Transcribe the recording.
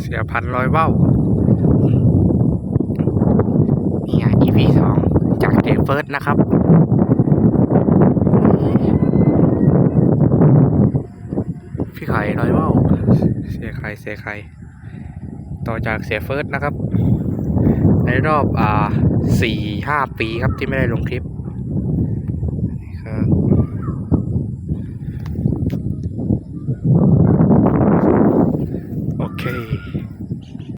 เสียพันร้อยเว้านี่ไง EP สองจากเดฟเฟิร์สนะครับ พี่ไข่ร้อยเว้าเสียไข่เสียไข่ต่อจากเสียเฟิร์สนะครับ ในรอบอ่าสี่ห้าปีครับที่ไม่ได้ลงคลิปครับ